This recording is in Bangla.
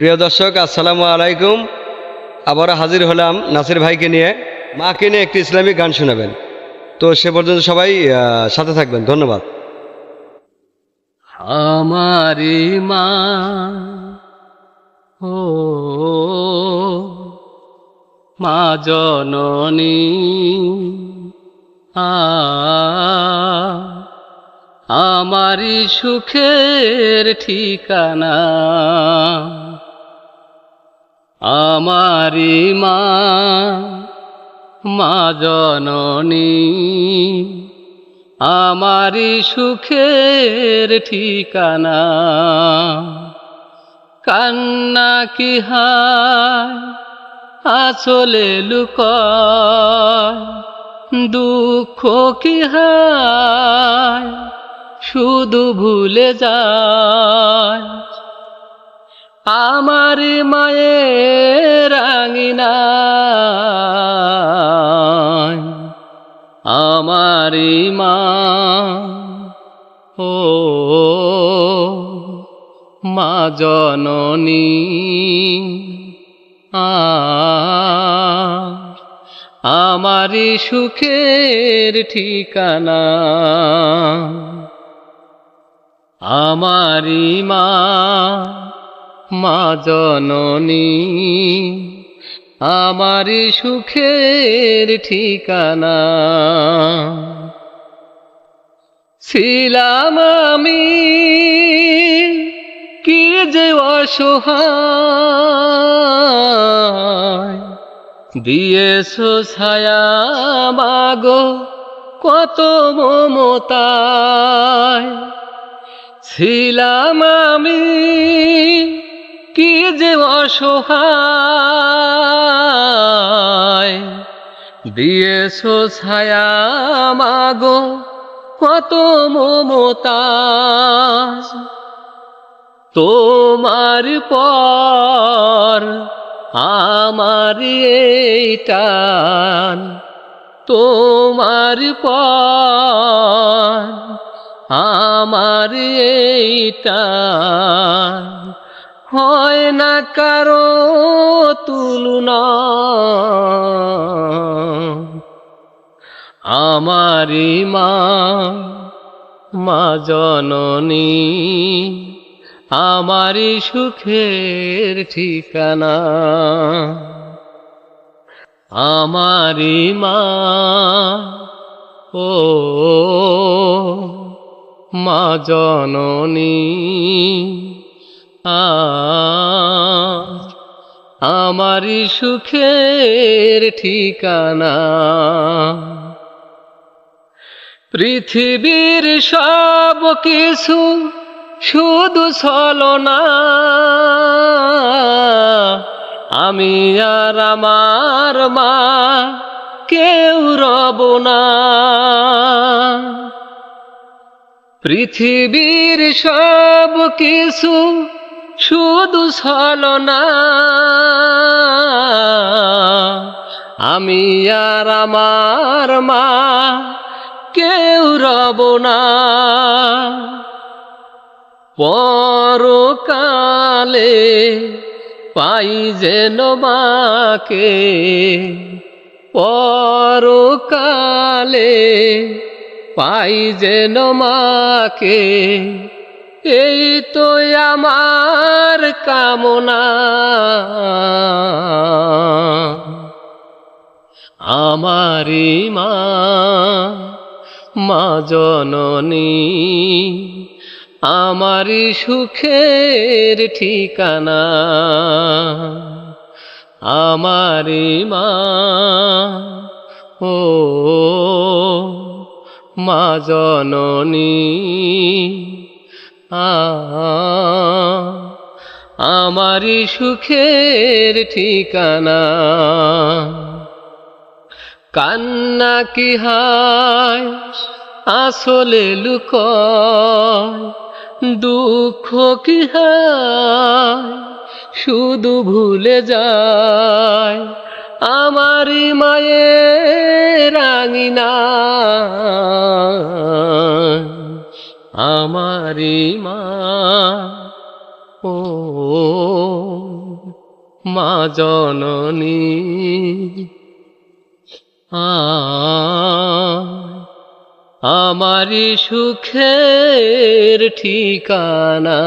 প্রিয় দর্শক, আসসালামু আলাইকুম। আবার হাজির হলাম নাসির ভাইকে নিয়ে। মাকে নিয়ে একটি ইসলামিক গান শোনাবেন। তো সে পর্যন্ত সবাই সাথে থাকবেন। ধন্যবাদ। আমারি মা, ও মা জননী আমারি সুখের ঠিকানা। আমারি মা মা জননী, আমারি সুখের ঠিকানা। কান্না কি হায়, আসলে লুকয়, দুঃখ কি হায়, শুধু ভুলে যায়। আমার মায়ের রাঙিনা আমারি মা ও মা জননী। আমারি সুখের ঠিকানা। আমারি মা মা জননী, আমারি সুখের ঠিকানা। ছিলাম আমি কি যে অসহায়। দিয়েছ ছায়া মাগো, কত মমতায়। ছিলাম আমি কি যে অসহায়। দিয়েছ ছায়া মাগো, কত মমতাজ। তোমার পর আমার এই টান। তোমার পর আমার এই টান। হয় না কারও তুলনা। আমারি মা মা জননী আমারি সুখের ঠিকানা। আমারি মা, ও মা জননী। আমারি সুখের ঠিকানা। পৃথিবীর সব কিছু শুধু ছলনা। আমি আর আমার মা কেউ রব না। পৃথিবীর সব কিছু শুধু ছলনা আমি আর আমার মা কেউ রব না। পরকালে পাই যেন মাকে, পরকালে পাই যেন মাকে। এই তো আমার কামনা। আমারি মা মা জননী আমারি সুখের ঠিকানা। আমারি মা, ও মা জননী। আমারি সুখের ঠিকানা। কান্না কি হায়, আসলে লুকয়। দুঃখ কি হায়, শুধু ভুলে যায়। আমারই মায়ের রাঙিনা আমারই মা ও মা জননী আমারি সুখের ঠিকানা।